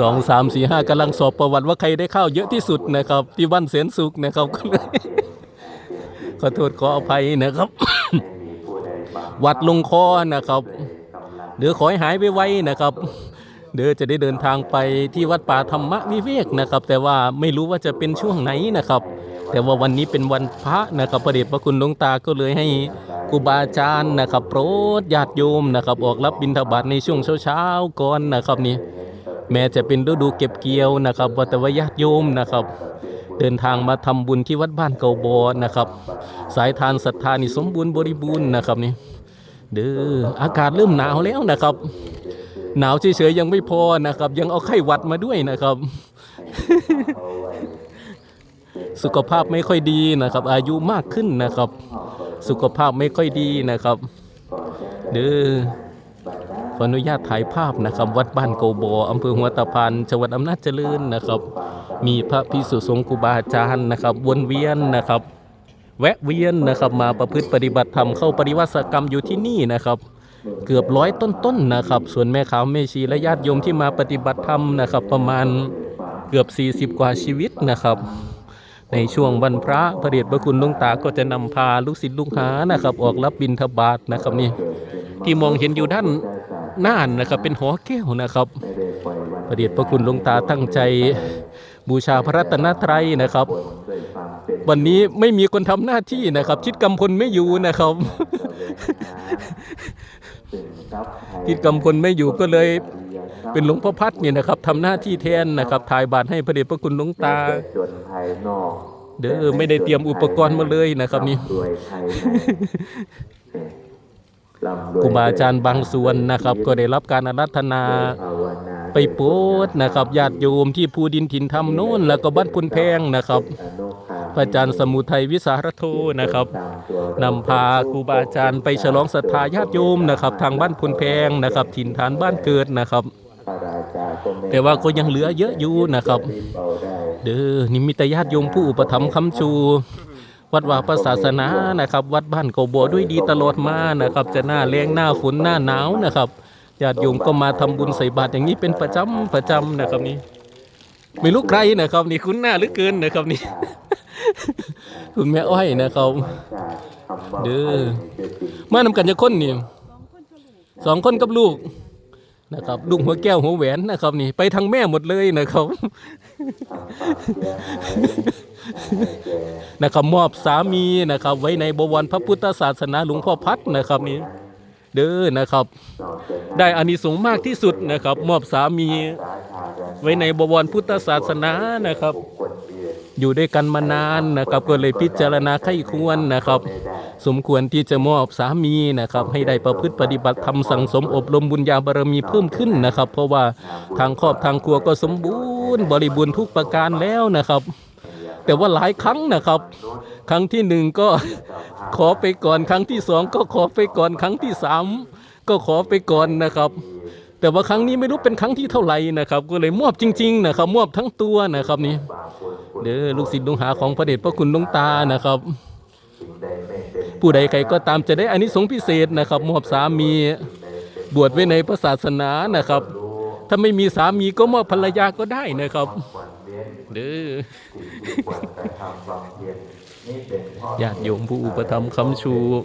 สองสามสี่ห้ากำลังสอบประวัติว่าใครได้ข้าวเยอะที่สุดนะครับ ที่วันเสนสุขนะครับก็เลยขอโทษขออภัยนะครับ วัดลงคอนะครับ เดี๋ยวขอให้หายไปไวนะครับ เดี๋ยวจะได้เดินทางไปที่วัดป่าธรรมวิเวกนะครับ แต่ว่าไม่รู้ว่าจะเป็นช่วงไหนนะครับ แต่ว่าวันนี้เป็นวันพระนะครับพระเดชพระคุณหลวงตาก็เลยให้ครูบาอาจารย์นะครับ โปรดญาติโยมนะครับ ออกรับบิณฑบาตในช่วงเช้าๆก่อนนะครับนี่ แม้จะเป็นฤดูเก็บเกี่ยวนะครับว่าแต่ว่าญาติโยมนะครับ เดินทางมาทำบุญที่วัดบ้านเกาบอนะครับ สายทานศรัทธานี่สมบูรณ์บริบูรณ์นะครับนี่เด้ออากาศเริ่มหนาวแล้วนะครับ หนาวเฉยๆยังไม่พอนะครับ ยังเอาไข้หวัดมาด้วยนะครับ สุขภาพไม่ค่อยดีนะครับ อายุมากขึ้นนะครับ สุขภาพไม่ค่อยดีนะครับ เด้อ ขออนุญาตถ่ายภาพนะครับ วัดบ้านโกโบอำเภอหัวตะพานจังหวัดอำนาจเจริญนะครับ มีพระพิสุสงฆ์ครูบาอาจารย์นะครับ วนเวียนนะครับ แวะเวียนนะครับ มาประพฤติปฏิบัติธรรมเข้าปฏิวัติกรรมอยู่ที่นี่นะครับ เกือบร้อยต้นๆนะครับ ส่วนแม่ขาวแม่ชีและญาติโยมที่มาปฏิบัติธรรมนะครับ ประมาณเกือบ 40 กว่าชีวิตนะครับในช่วงวันพระพระเดชพระคุณลวงตาก็จะนำพาลูกศิษย์ลูกหานะครับ ออกรับบิณฑบาตนะครับนี่ที่มองเห็นอยู่ด้าน น้านะครับ เป็นหอแก้วนะครับพระเดชพระคุณหลวงตาตั้งใจบูชาพระรัตนตรัยนะครับ วันนี้ไม่มีคนทำหน้าที่นะครับ ชิดกำพลไม่อยู่นะครับชิดกำพลไม่อยู่ก็เลยเป็นหลวงพ่อพัดเนี่ยนะครับทำหน้าที่แทนนะครับถ่ายบาตรให้พระเดชพระคุณหลวงตาส่วนภายนอกเด้อไม่ได้เตรียมอุปกรณ์มาเลยนะครับนี่ ครูบาอาจารย์บางส่วนนะครับ ก็ได้รับการอารัธนาภาวนาไปโปรดนะครับญาติโยมที่ภูดินถิ่นธรรมโน้นแล้วก็บ้านพุนแพงนะครับอนุภาพพระอาจารย์สมุทัยวิสารโทนะครับตามตัวนำพาครูบาอาจารย์ไปฉลองศรัทธาญาติโยมนะครับ ทางบ้านพุนแพงนะครับ ถิ่นฐานบ้านเกิดนะครับพระราชาก็ไม่แต่ว่าก็ยังเหลือเยอะอยู่นะครับรีบเอาได้เด้อนี่มีแต่ญาติโยมผู้อุปถัมภ์คำชู วัดว่าประศาสนานะครับ วัดบ้านโกโบด้วยดีตลอดมานะครับ จะหน้าแรงหน้าฝนหน้าหนาวนะครับญาติโยมก็มาทำบุญใส่บาตรอย่างนี้เป็นประจำประจำนะครับนี่ไม่รู้ใครนะครับ นี่คุ้นหน้าหลือเกินนะครับนี่คุณแม่อ้อยนะครับเด้อมานำกันจะคนนี่สองคนกับลูกนะครับลูกหัวแก้วหัวแหวนนะครับนี่ ไปทางแม่หมดเลยนะครับ นะครับมอบสามีนะครับ ไว้ในบวรพระพุทธศาสนาหลวงพ่อพัดนะครับนี่เด้อนะครับ ได้อานิสงส์มากที่สุดนะครับ มอบสามีไว้ในบวรพุทธศาสนานะครับ อยู่ด้วยกันมานานนะครับ ก็เลยพิจารณาไข้ควรนะครับ สมควรที่จะมอบสามีนะครับ ให้ได้ประพฤติปฏิบัติธรรมสั่งสมอบรมบุญญาบารมีเพิ่มขึ้นนะครับ เพราะว่าทางครอบทางครัวก็สมบูรณ์บริบูรณ์ทุกประการแล้วนะครับ แต่ว่าหลายครั้งนะครับ ครั้งที่หนึ่งก็ขอไปก่อน ครั้งที่สองก็ขอไปก่อน ครั้งที่สามก็ขอไปก่อนนะครับ แต่ว่าครั้งนี้ไม่รู้เป็นครั้งที่เท่าไหร่นะครับ ก็เลยมอบจริง ๆ นะครับมอบทั้งตัวนะครับนี่เด้อลูกศิษย์ลูกหาของพระเดชพระคุณหลวงตานะครับ ผู้ใดใครก็ตามจะได้อานิสงส์พิเศษนะครับ มอบสามีบวชไว้ในพระศาสนานะครับ ถ้าไม่มีสามีก็มอบภรรยาก็ได้นะครับ ด้อควรกระทำบำเพ็ญนี่เป็นพ่อญาติโยมผู้อุปถัมภ์คำชูพ